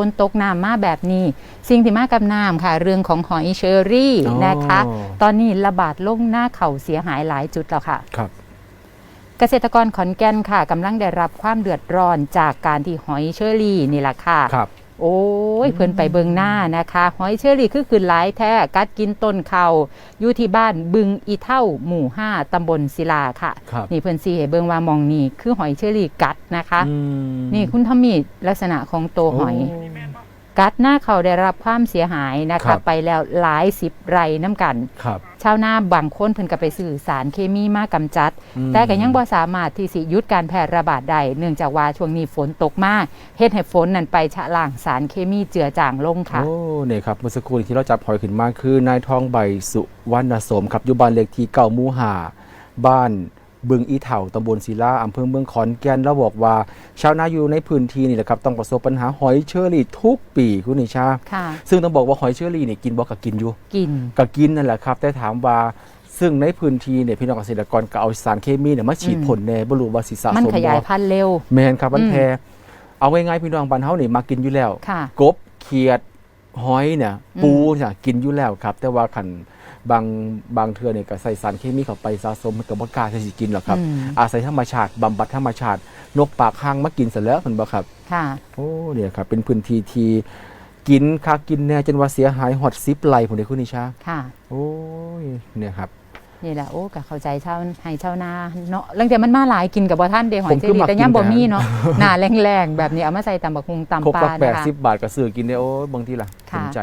ฝนตกน้ำมาแบบนี้ สิ่งที่มากับน้ำค่ะ เรื่องของหอยเชอรี่อ๋อนะคะ ตอนนี้ระบาดลงหน้าเขาเสียหายหลายจุดแล้วค่ะครับเกษตรกรขอนแก่นค่ะกำลังได้รับความเดือดร้อนจากการที่หอยเชอรี่นี่แหละค่ะครับ โอ้ยเพิ่นไปเบิงหน้านะคะ หอยเชอรี่คือคือหลายแท้กัดกินต้นเขาอยู่ที่บ้านบึงอีเท่าหมู่5ตำบลศิลาค่ะ ครับนี่เพิ่นสีให้เบิงว่ามองนี่คือหอยเชอรี่กัดนะคะอืมนี่คุณทอมมี่ลักษณะของตัวหอย กัดหน้าเขาได้รับความเสียหายนะครัคะบ ไปแล้วหลายสิบไร่น้ำกัน ครับ ชาวนาบางคนเพิ่นก็ไปซื้อสารเคมีมากำจัด อืมแต่ก็ยังบ่สามารถที่สิหยุดการแพร่ระบาดได้เนื่องจากว่าช่วงนี้ฝนตกมากเฮ็ดให้ฝนนั้นไปชะล้างสารเคมีเจือจางลงค่ะ โอ้เนี่ยครับเมื่อสักครู่ที่เราจับหอยขึ้นมาคือนายทองใบสุวรรณสมครับอยู่บ้านเลขที่เก่าหมูหาบ้านบึงอีเถ่าตำบลศิลาอำเภอเมืองขอนแก่นแล้วบอกว่า ชาวนาอยู่ในพื้นที่นี่แหละครับต้องประสบปัญหาหอยเชอรี่ทุกปีคุณนิชา ค่ะ ซึ่งต้องบอกว่าหอยเชอรี่เนี่ยกินบ่กับกินอยู่กินก็กินนั่นแหละครับ แต่ถามว่าซึ่งในพื้นที่เนี่ยพี่น้องเกษตรกรก็เอาสารเคมีเนี่ยมาฉีดอืมผลแน่บ่รู้ว่าสิสะสมมันขยายบ่พันธุ์เร็ว แมนครับมันอืมแพรเอาง่ายๆพี่น้องบ้านเฮานี่มากินอยู่แล้ว ค่ะ กบเขียดหอยเนี่ยอืมปูเนี่ยกินอยู่แล้วครับ แต่ว่าขัน บางบางเทือเนี่ยก็ใส่สารเคมีเข้าไปสะสมมันก็บ่กล้าที่สิกินหรอกครับอืมอาศัยธรรมชาติบำบัดธรรมชาติ นกปากหางมากินเสร็จแล้วมันบ่ครับค่ะโอ้เนี่ยครับเป็นพื้นที่ที่กินค่ากินแน่จนว่าเสียหายหอดซิปไหลผมเด้คุณนิชาค่ะ โอ้ยเนี่ยครับนี่แหละโอ้ก็เข้าใจชาวให้ชาวนาเนาะลังแต่มันมาหลายกินกับบ่ท่านเดหอผยมเจคือดีมักแต่ย่ำกินบ่แต่มีเนาะหน้าแรงๆแบบนี้เอามาใส่ตำบักหุงครบตำปลาละแปดนะคะสิบบาทก็ซื้อกินได้โอ้ยบางทีล่ะค่ะสนใจ